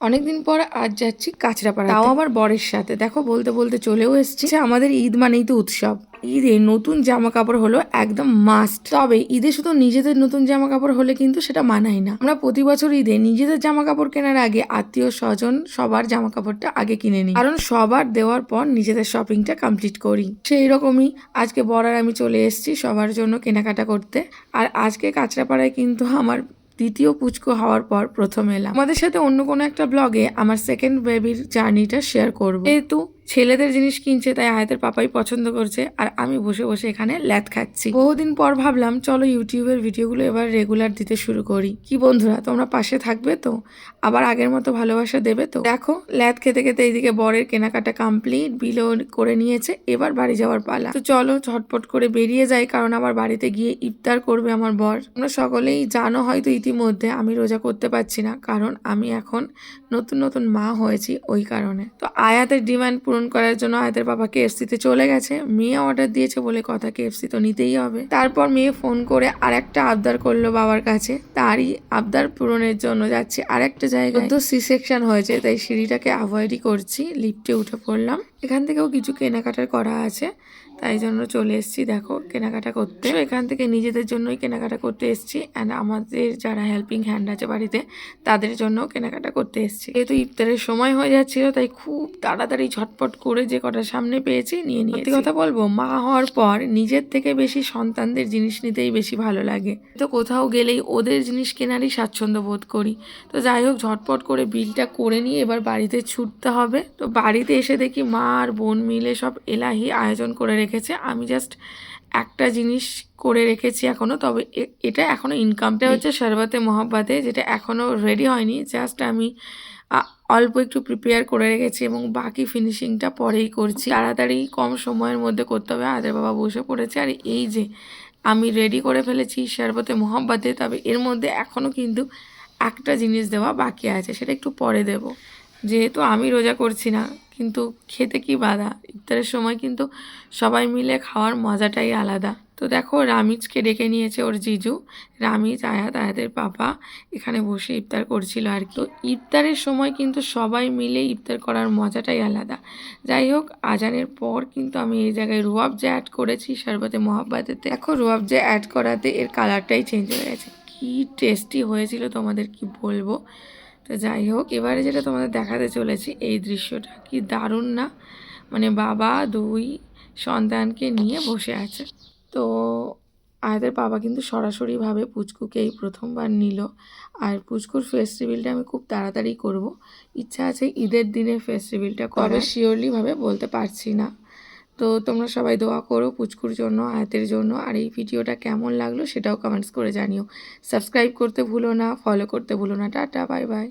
অনেকদিন পর আজ যাচ্ছি কাঁচরাপাড়া তাও আবার বরের সাথে। দেখো বলতে বলতে চলেও এসেছি। আমাদের ঈদ মানেই তো উৎসব। ঈদে নতুন জামা কাপড় হলো একদম মাস্ট তবে ঈদে শুধু নিজেদের নতুন জামা কাপড় হলে কিন্তু সেটা মানায় না। আমরা প্রতি বছর ঈদে নিজেদের জামা কাপড় কেনার আগে আত্মীয় স্বজন সবার জামা কাপড়টা আগে কিনে নিই। কারণ সবার দেওয়ার পর নিজেদের শপিংটা কমপ্লিট করি। সেই রকমই আজকে বরার আমি চলে এসেছি সবার জন্য কেনাকাটা করতে। আর আজকে কাঁচরাপাড়ায় কিন্তু আমার দ্বিতীয় পুচকো হওয়ার পর প্রথম এলাম। আমাদের সাথে অন্য কোনো একটা ব্লগে আমার সেকেন্ড বেবির জার্নিটা শেয়ার করব। যেহেতু ছেলেদের জিনিস কিনছে, তাই আয়াতের পাপাই পছন্দ করছে, আর আমি বসে বসে এখানে ল্যাদ খাচ্ছি। বহুদিন পর ভাবলাম, চলো ইউটিউবের ভিডিওগুলো এবার রেগুলার দিতে শুরু করি। কি বন্ধুরা, তোমরা পাশে থাকবে তো? আবার আগের মতো ভালোবাসা দেবে তো? দেখো ল্যাদ খেতে খেতে এইদিকে বরের কেনাকাটা কমপ্লিট বিলও করে নিয়েছে, এবার বাড়ি যাওয়ার পালা। তো চলো, ঝটপট করে বেরিয়ে যাই, কারণ আমার বাড়িতে গিয়ে ইফতার করবে আমার বর। তোমরা সকলেই জানো হয়তো ইতিমধ্যে আমি রোজা করতে পারছি না, কারণ আমি এখন নতুন নতুন মা হয়েছি ওই কারণে। তো আয়াতের ডিমান্ড পূরণ করার জন্য আয়াতের বাবা কেএফসিতে চলে গেছে। মেয়ে অর্ডার দিয়েছে বলে কথা কেএফসি তো নিতেই হবে। তারপর মেয়ে ফোন করে আরেকটা আবদার করল বাবার কাছে। তারই আবদার পূরণের জন্য যাচ্ছে আরেকটা জায়গা তো সি সেকশন হয়েছে, তাই সিঁড়িটাকে অ্যাভয়েডই করছি। লিফটে উঠে পড়লাম। এখান থেকেও কিছু কেনাকাটার করা আছে, তাই জন্য চলে এসেছি, দেখো কেনাকাটা করতে। এখান থেকে নিজেদের জন্যই কেনাকাটা করতে এসেছি অ্যান্ড আমাদের যারা হেল্পিং হ্যান্ড আছে বাড়িতে, তাদের জন্য কেনাকাটা করতে এসেছি। যেহেতু ইফতারের সময় হয়ে যাচ্ছিল, তাই খুব তাড়াতাড়ি ঝটপট করে যে কটা সামনে পেয়েছি নিয়ে নিয়ে কথা বলব, মা হওয়ার পর নিজের থেকে বেশি সন্তানদের জিনিস নিতেই বেশি ভালো লাগে। তো কোথাও গেলেই ওদের জিনিস কেনারই স্বাচ্ছন্দ্য বোধ করি। তো যাই হোক, ঝটপট করে বিলটা করে নিয়ে এবার বাড়িতে ছুটতে হবে। তো বাড়িতে এসে দেখি মা আর বোন মিলে সব এলাহি আয়োজন করে রেখেছে। আমি জাস্ট একটা জিনিস করে রেখেছি এখনও তবে এ- এটা এখনও ইনকামটা হচ্ছে শরবতে মোহাব্বাতে যেটা এখনও রেডি হয়নি। জাস্ট আমি অল্প একটু প্রিপেয়ার করে রেখেছি এবং বাকি ফিনিশিংটা পরেই করছি। তাড়াতাড়ি কম সময়ের মধ্যে করতে হবে আদের বাবা বসে পড়েছে। আর এই যে আমি রেডি করে ফেলেছি শরবতে মোহাব্বাতে তবে এর মধ্যে এখনও কিন্তু একটা জিনিস দেওয়া বাকি আছে সেটা একটু পরে দেব। যেহেতু আমি রোজা করছি না, কিন্তু খেতে কি বাধা? ইফতারের সময় কিন্তু সবাই মিলে খাওয়ার মজাটাই আলাদা। তো দেখো, রামিজকে ডেকে নিয়েছে ওর জিজু। রামিজ, আয়াত, আয়াতের পাপা এখানে বসে ইফতার করছিল আর কি। ইফতারের সময় কিন্তু সবাই মিলে ইফতার করার মজাটাই আলাদা। যাই হোক, আজানের পর কিন্তু আমি এই জায়গায় রুয়াবজা অ্যাড করেছি, শরবতে, মহাব্বাতেতে। দেখো রুয়াবজা অ্যাড করাতে এর কালারটাই চেঞ্জ হয়ে গেছে। কি টেস্টি হয়েছিল তোমাদের কি বলব? তো যাই হোক, এবারে যেটা তোমাদের দেখাতে চলেছি, এই দৃশ্যটা কি দারুণ না? মানে বাবা দুই সন্তানকে নিয়ে বসে আছে। তো আয়াদের বাবা কিন্তু সরাসরিভাবে পুচকুকে এই প্রথমবার নিল। আর পুচকুর ফেস্টিভ্যালটা আমি খুব তাড়াতাড়ি করব। ইচ্ছা আছে ঈদের দিনে ফেস্টিভ্যালটা কবে শিওরলিভাবে বলতে পারছি না। তো তোমরা সবাই দোয়া করো পুচকুর জন্য, আয়াতের জন্য। আর এই ভিডিওটা কেমন লাগল সেটাও কমেন্টস করে জানিও। সাবস্ক্রাইব করতে ভুলো না ফলো করতে ভুলো না। Tata bye bye